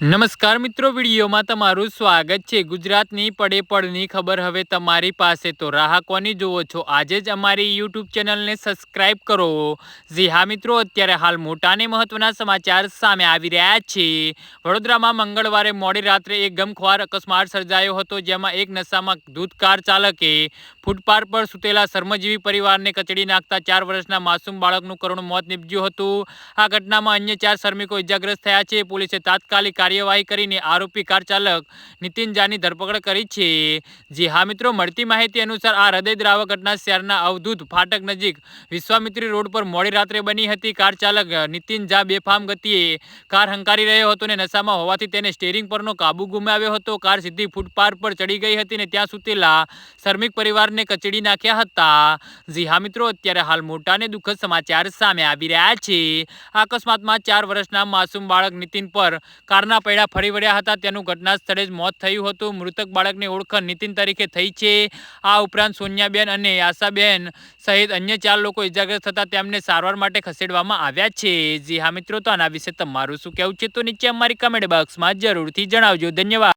નમસ્કાર મિત્રો, વિડીયોમાં તમારું સ્વાગત છે. ગુજરાતની પડે પડની ખબર હવે તમારી પાસે. તો રાહ કોની જુઓ છો? આજે જ અમારી યુટ્યુબ ચેનલને સબસ્ક્રાઈબ કરો. જી હા મિત્રો, અત્યારે હાલ મોટા અને મહત્વના સમાચાર સામે આવી રહ્યા છે. વડોદરામાં મંગળવારે મોડી રાત્રે એક ગમખ્વાર અકસ્માત સર્જાયો હતો, જેમાં એક નશામાં દૂધ કાર ચાલકે ફૂટપાથ પર સૂતેલા શર્મજીવી પરિવારને કચડી નાખતા ચાર વર્ષના માસૂમ બાળકનું કરુણ મોત નીપજ્યું હતું. આ ઘટનામાં અન્ય ચાર શ્રમિકો ઇજાગ્રસ્ત થયા છે. પોલીસે તાત્કાલિક કાર્યવાહી કરીને આરોપી કાર ચાલક નીતિન ધરપકડ કરી છે. જે હા મિત્રો, મળતી માહિતી અનુસાર આ હૃદયદ્રાવક ઘટના શહેરના અવધૂત ફાટક નજીક વિશ્વામિત્રી રોડ પર મોડી રાત્રે બની હતી. કાર ચાલક નીતિન ઝા બેફામ ગતિએ કાર હંકારી રહ્યો હતો અને નશામાં હોવાથી તેને સ્ટેરિંગ પરનો કાબુ ગુમાવ્યો હતો. કાર સીધી ફૂટપાથ પર ચડી ગઈ હતી અને ત્યાં સુતેલા શ્રમિક પરિવારને કચડી નાખ્યા હતા. જી હા મિત્રો, અત્યારે હાલ મોટા અને દુઃખદ સમાચાર સામે આવી રહ્યા છે. અકસ્માતમાં ચાર વર્ષના માસૂમ બાળક નીતિન પર કારના પૈડા ફરી વળ્યા હતા. તેનું ઘટના સ્થળે જ મોત થયું હતું. મૃતક બાળકની ઓળખ નીતિન તરીકે થઈ છે. આ ઉપરાંત સોનિયાબેન અને આશાબેન સહિત અન્ય ચાર લોકો ઇજાગ્રસ્ત થતા તેમને સારવાર માટે ખસેડવામાં આવ્યા છે. જી હા મિત્રો, તો આના વિશે તમારું શું કહેવું છે? તો નીચે અમારી કમેન્ટ બોક્સમાં જરૂરથી જણાવજો. ધન્યવાદ.